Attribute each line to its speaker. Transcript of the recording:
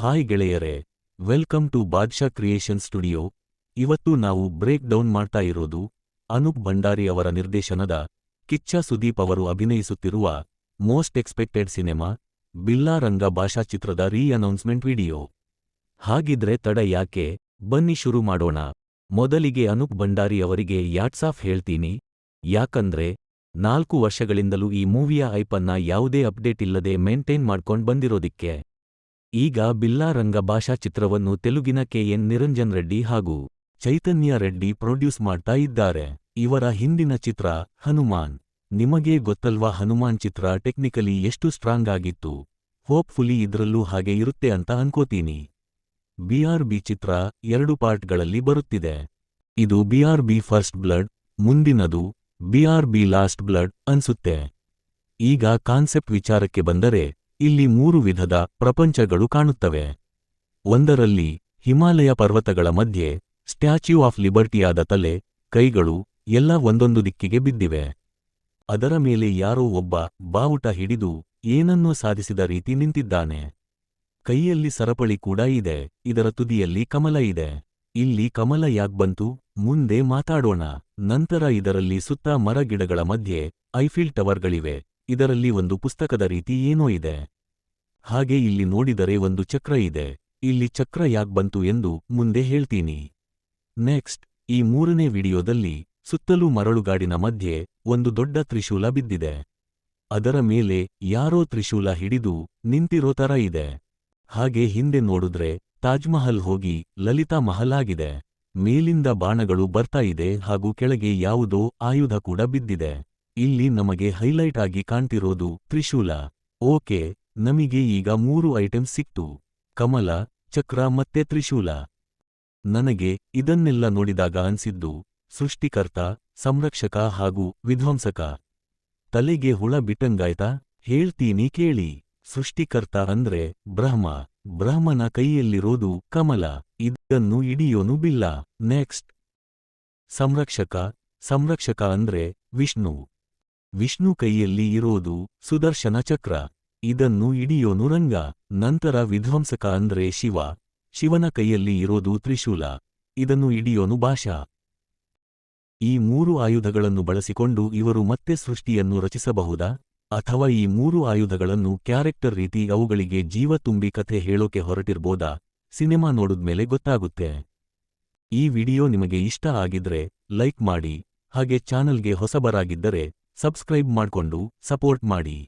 Speaker 1: Hi ಗೆಳೆಯರೆ, welcome to Badshah creation studio. ಇವತ್ತು ನಾವು ಬ್ರೇಕ್ ಡೌನ್ ಮಾಡ್ತಾ ಇರೋದು ಅನೂಪ್ ಭಂಡಾರಿ ಅವರ ನಿರ್ದೇಶನದ ಕಿಚ್ಚ ಸುದೀಪ್ ಅವರು ಅಭಿನಯಿಸುತ್ತಿರುವ most expected cinema Billa Ranga Baashha ಚಿತ್ರದ ರೀ ಅನೌನ್ಸ್ಮೆಂಟ್ ವಿಡಿಯೋ. ಹಾಗಿದ್ರೆ ತಡ ಯಾಕೆ? ಬನ್ನಿ ಶುರು ಮಾಡೋಣ. ಮೊದಲಿಗೆ ಅನೂಪ್ ಭಂಡಾರಿ ಅವರಿಗೆ ಯಾಟ್ಸಾಫ್ ಹೇಳ್ತೀನಿ. ಯಾಕಂದ್ರೆ, ನಾಲ್ಕು ವರ್ಷಗಳಿಂದಲೂ ಈ ಮೂವಿಯ ಐಪನ್ನ ಯಾವುದೇ ಅಪ್ಡೇಟ್ ಇಲ್ಲದೆ ಮೇಂಟೈನ್ ಮಾಡ್ಕೊಂಡ್ ಬಂದಿರೋದಿಕ್ಕೆ. ಈಗ ಬಿಲ್ಲಾರಂಗ ಭಾಷಾ ಚಿತ್ರವನ್ನು ತೆಲುಗಿನ ಕೆ ಎನ್ ನಿರಂಜನ್ ರೆಡ್ಡಿ ಹಾಗೂ ಚೈತನ್ಯ ರೆಡ್ಡಿ ಪ್ರೊಡ್ಯೂಸ್ ಮಾಡ್ತಾ ಇದ್ದಾರೆ. ಇವರ ಹಿಂದಿನ ಚಿತ್ರ ಹನುಮಾನ್. ನಿಮಗೆ ಗೊತ್ತಲ್ವಾ ಹನುಮಾನ್ ಚಿತ್ರ ಟೆಕ್ನಿಕಲಿ ಎಷ್ಟು ಸ್ಟ್ರಾಂಗ್ ಆಗಿತ್ತು? ಹೋಪ್ಫುಲಿ ಇದ್ರಲ್ಲೂ ಹಾಗೆ ಇರುತ್ತೆ ಅಂತ ಅನ್ಕೋತೀನಿ. ಬಿಆರ್ ಬಿ ಚಿತ್ರ ಎರಡು ಪಾರ್ಟ್ಗಳಲ್ಲಿ ಬರುತ್ತಿದೆ. ಇದು ಬಿಆರ್ ಬಿ ಫಸ್ಟ್ ಬ್ಲಡ್, ಮುಂದಿನದು ಬಿಆರ್ ಬಿ ಲಾಸ್ಟ್ ಬ್ಲಡ್ ಅನ್ಸುತ್ತೆ. ಈಗ ಕಾನ್ಸೆಪ್ಟ್ ವಿಚಾರಕ್ಕೆ ಬಂದರೆ ಇಲ್ಲಿ ಮೂರು ವಿಧದ ಪ್ರಪಂಚಗಳು ಕಾಣುತ್ತವೆ. ಒಂದರಲ್ಲಿ ಹಿಮಾಲಯ ಪರ್ವತಗಳ ಮಧ್ಯೆ ಸ್ಟ್ಯಾಚ್ಯೂ ಆಫ್ ಲಿಬರ್ಟಿಯಾದ ತಲೆ, ಕೈಗಳು ಎಲ್ಲ ಒಂದೊಂದು ದಿಕ್ಕಿಗೆ ಬಿದ್ದಿವೆ. ಅದರ ಮೇಲೆ ಯಾರೋ ಒಬ್ಬ ಬಾವುಟ ಹಿಡಿದು ಏನನ್ನೋ ಸಾಧಿಸಿದ ರೀತಿ ನಿಂತಿದ್ದಾನೆ. ಕೈಯಲ್ಲಿ ಸರಪಳಿ ಕೂಡ ಇದೆ, ಇದರ ತುದಿಯಲ್ಲಿ ಕಮಲ ಇದೆ. ಇಲ್ಲಿ ಕಮಲ ಯಾಕ್ಬಂತು ಮುಂದೆ ಮಾತಾಡೋಣ. ನಂತರ ಇದರಲ್ಲಿ ಸುತ್ತ ಮರಗಿಡಗಳ ಮಧ್ಯೆ ಐಫಿಲ್ ಟವರ್ಗಳಿವೆ. ಇದರಲ್ಲಿ ಒಂದು ಪುಸ್ತಕದ ರೀತಿ ಏನೋ ಇದೆ. ಹಾಗೆ ಇಲ್ಲಿ ನೋಡಿದರೆ ಒಂದು ಚಕ್ರ ಇದೆ. ಇಲ್ಲಿ ಚಕ್ರ ಯಾಕ್ ಬಂತು ಎಂದು ಮುಂದೆ ಹೇಳ್ತೀನಿ. ನೆಕ್ಸ್ಟ್, ಈ ಮೂರನೇ ವಿಡಿಯೋದಲ್ಲಿ ಸುತ್ತಲೂ ಮರಳುಗಾಡಿನ ಮಧ್ಯೆ ಒಂದು ದೊಡ್ಡ ತ್ರಿಶೂಲ ಬಿದ್ದಿದೆ. ಅದರ ಮೇಲೆ ಯಾರೋ ತ್ರಿಶೂಲ ಹಿಡಿದು ನಿಂತಿರೋ ತರ ಇದೆ. ಹಾಗೆ ಹಿಂದೆ ನೋಡಿದ್ರೆ ತಾಜ್ಮಹಲ್ ಹೋಗಿ ಲಲಿತಾ ಮಹಲ್ ಆಗಿದೆ. ಮೇಲಿಂದ ಬಾಣಗಳು ಬರ್ತಾ ಇದೆ ಹಾಗೂ ಕೆಳಗೆ ಯಾವುದೋ ಆಯುಧ ಕೂಡ ಬಿದ್ದಿದೆ. ಇಲ್ಲಿ ನಮಗೆ ಹೈಲೈಟ್ ಆಗಿ ಕಾಣ್ತಿರೋದು ತ್ರಿಶೂಲ. ಓಕೆ, ನಮಗೆ ಈಗ ಮೂರು ಐಟಮ್ ಸಿಕ್ತು. ಕಮಲ, ಚಕ್ರ ಮತ್ತೆ ತ್ರಿಶೂಲ. ನನಗೆ ಇದನ್ನೆಲ್ಲ ನೋಡಿದಾಗ ಅನ್ಸಿದ್ದು, ಸೃಷ್ಟಿಕರ್ತ, ಸಂರಕ್ಷಕ ಹಾಗೂ ವಿಧ್ವಂಸಕ. ತಲೆಗೆ ಹುಳ ಬಿಟ್ಟಂಗಾಯ್ತಾ? ಹೇಳ್ತೀನಿ ಕೇಳಿ. ಸೃಷ್ಟಿಕರ್ತ ಅಂದ್ರೆ ಬ್ರಹ್ಮ. ಬ್ರಹ್ಮನ ಕೈಯಲ್ಲಿರೋದು ಕಮಲ. ಇದನ್ನು ಇಡಿಯೋನು ಬಿಲ್ಲ. ನೆಕ್ಸ್ಟ್. ಸಂರಕ್ಷಕ. ಸಂರಕ್ಷಕ ಅಂದ್ರೆ ವಿಷ್ಣು. ವಿಷ್ಣು ಕೈಯಲ್ಲಿ ಇರೋದು ಸುದರ್ಶನ ಚಕ್ರ. ಇದನ್ನು ಇಡಿಯೋನು ರಂಗ. ನಂತರ ವಿಧ್ವಂಸಕ ಅಂದ್ರೆ ಶಿವ. ಶಿವನ ಕೈಯಲ್ಲಿ ಇರೋದು ತ್ರಿಶೂಲ. ಇದನ್ನು ಇಡಿಯೋನು ಭಾಷಾ. ಈ ಮೂರು ಆಯುಧಗಳನ್ನು ಬಳಸಿಕೊಂಡು ಇವರು ಮತ್ತೆ ಸೃಷ್ಟಿಯನ್ನು ರಚಿಸಬಹುದಾ? ಅಥವಾ ಈ ಮೂರು ಆಯುಧಗಳನ್ನು ಕ್ಯಾರೆಕ್ಟರ್ ರೀತಿ ಅವುಗಳಿಗೆ ಜೀವ ತುಂಬಿ ಕಥೆ ಹೇಳೋಕೆ ಹೊರಟಿರ್ಬೋದಾ? ಸಿನೆಮಾ ನೋಡಿದ್ಮೇಲೆ ಗೊತ್ತಾಗುತ್ತೆ. ಈ ವಿಡಿಯೋ ನಿಮಗೆ ಇಷ್ಟ ಆಗಿದ್ರೆ ಲೈಕ್ ಮಾಡಿ, ಹಾಗೆ ಚಾನಲ್ಗೆ ಹೊಸಬರಾಗಿದ್ದರೆ ಸಬ್ಸ್ಕ್ರೈಬ್ ಮಾಡ್ಕೊಂಡು ಸಪೋರ್ಟ್ ಮಾಡಿ.